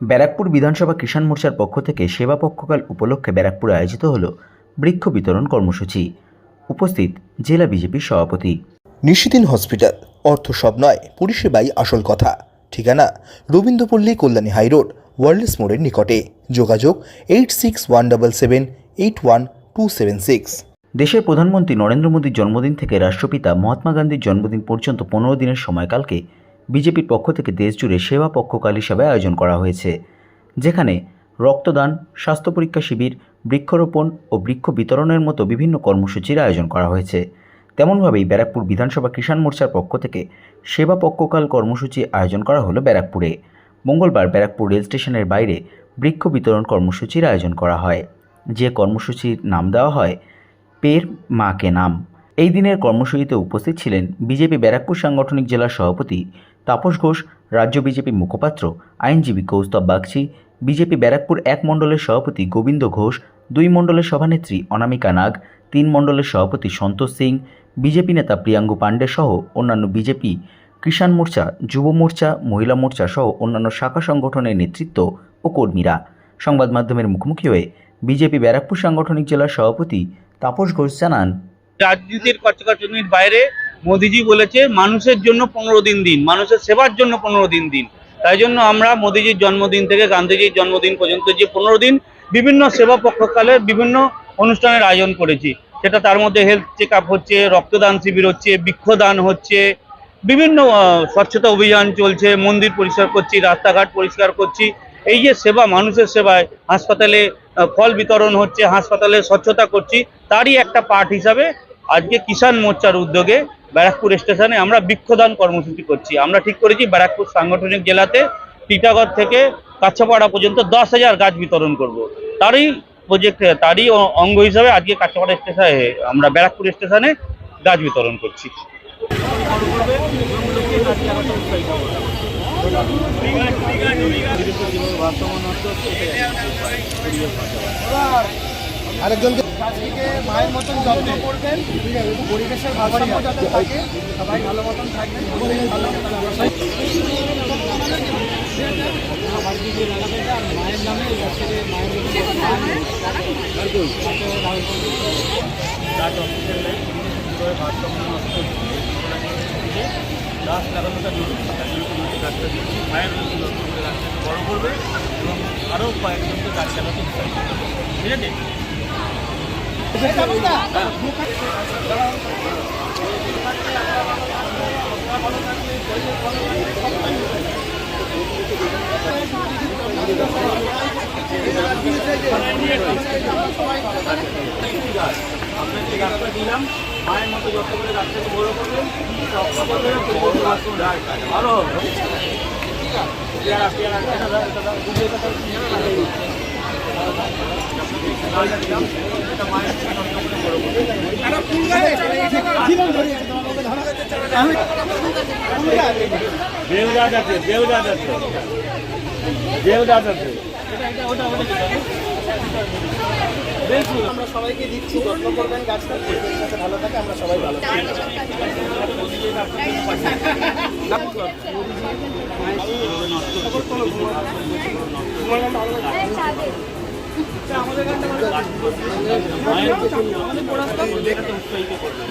ব্যারাকপুর বিধানসভা কিষাণ মোর্চার পক্ষ থেকে সেবা পক্ষকাল উপলক্ষে ব্যারাকপুরে আয়োজিত হল বৃক্ষ বিতরণ কর্মসূচি। উপস্থিত জেলা বিজেপির সভাপতি। নিশিদিন হসপিটাল অর্থ সব নয় পরিষেবাই আসল কথা। ঠিকানা রবীন্দ্রপল্লী কল্যাণী হাইরোড ওয়ার্ল্ডস মোড়ের নিকটে। যোগাযোগ eight six one double seven eight one two seven six. দেশের প্রধানমন্ত্রী নরেন্দ্র মোদীর জন্মদিন থেকে রাষ্ট্রপিতা মহাত্মা গান্ধীর জন্মদিন পর্যন্ত পনেরো দিনের সময়কালকে বিজেপির পক্ষ থেকে দেশজুড়ে সেবা পক্ষকাল হিসাবে আয়োজন করা হয়েছে, যেখানে রক্তদান, স্বাস্থ্য পরীক্ষা শিবির, বৃক্ষরোপণ ও বৃক্ষ বিতরণের মতো বিভিন্ন কর্মসূচির আয়োজন করা হয়েছে। তেমনভাবেই ব্যারাকপুর বিধানসভা কিষাণ মোর্চার পক্ষ থেকে সেবা পক্ষকাল কর্মসূচি আয়োজন করা হলো ব্যারাকপুরে। মঙ্গলবার ব্যারাকপুর রেল স্টেশনের বাইরে বৃক্ষ বিতরণ কর্মসূচির আয়োজন করা হয়। যে কর্মসূচির নাম দেওয়া হয়, পের মাকে নাম। এই দিনের কর্মসূচিতে উপস্থিত ছিলেন বিজেপি ব্যারাকপুর সাংগঠনিক জেলার সভাপতি তাপস ঘোষ, রাজ্য বিজেপি মুখপাত্র, আইনজীবী কৌস্তব বাগচি, বিজেপি ব্যারাকপুর এক মণ্ডলের সভাপতি গোবিন্দ ঘোষ, দুই মণ্ডলের সভানেত্রী অনামিকা নাগ, তিন মণ্ডলের সভাপতি সন্তোষ সিং, বিজেপি নেতা প্রিয়াঙ্গু পাণ্ডে সহ অন্যান্য বিজেপি, কিষাণ মোর্চা, যুব মোর্চা, মহিলা মোর্চা সহ অন্যান্য শাখা সংগঠনের নেতৃত্ব ও কর্মীরা। সংবাদ মাধ্যমের মুখোমুখি হয়ে বিজেপি ব্যারাকপুর সাংগঠনিক জেলার সভাপতি তাপস ঘোষ জানান রাজনীতির কচকাচুনির বাইরে মোদিজি বলেছে, মানুষের জন্য পনেরো দিন দিন, মানুষের সেবার জন্য পনেরো দিন দিন। তাই জন্য আমরা মোদিজির জন্মদিন থেকে গান্ধীজির জন্মদিন পর্যন্ত যে পনেরো দিন বিভিন্ন সেবা পক্ষকালে বিভিন্ন অনুষ্ঠানের আয়োজন করেছি। সেটা তার মধ্যে হেলথ চেক হচ্ছে, রক্তদান শিবির হচ্ছে, বৃক্ষদান হচ্ছে, বিভিন্ন স্বচ্ছতা অভিযান চলছে, মন্দির পরিষ্কার করছি, রাস্তাঘাট পরিষ্কার করছি। এই যে সেবা, মানুষের সেবায় হাসপাতালে ফল বিতরণ হচ্ছে, হাসপাতালে স্বচ্ছতা করছি, তারই একটা পার্ট হিসাবে আজকে কিষাণ মোর্চার উদ্যোগে ব্যারাকপুর স্টেশনে আমরা বৃক্ষদান কর্মসূচি করছি। আমরা ঠিক করেছি, ব্যারাকপুর সাংগঠনিক জেলাতে টিটাগড় থেকে কাছাপাড়া পর্যন্ত দশ হাজার গাছ বিতরণ করব। তারই প্রজেক্ট তারই অঙ্গ হিসাবে আজকে কাছাপাড়া স্টেশনে, আমরা ব্যারাকপুর স্টেশনে গাছ বিতরণ করছি। গাছটিকে মায়ের মতন যত্ন করবেন, পরিবেশের ভারসাম্য যাতে থাকে, সবাই ভালো মতন থাকবেন ভালো মতন আমরা গাছ লাগানোটা জরুরি গাছটা মায়ের বড় করবে, এবং আরও কয়েকজনকে গাছ লাগাতে ঠিক আছে? আপনাকে গাছটা দিলাম মায়ের মতো যত্ন করে গাছটাকে বড় করবেন ভালো হবে পেয়ারা পেয়ারা এটা দাও, এটা দাও, দুটো এটা দাও, গাছটা দিলাম, এটা মায়ের মতো যত্ন করে বড় করবেন। দেবদাস আছে দেবদাস আছে দেবদাস আছে আমরা সবাইকে দিচ্ছি যত্ন করবেন গাছটা পরিবেশ ভালো থাকে আমরা সবাই ভালো থাকি। উৎসাহিত করবে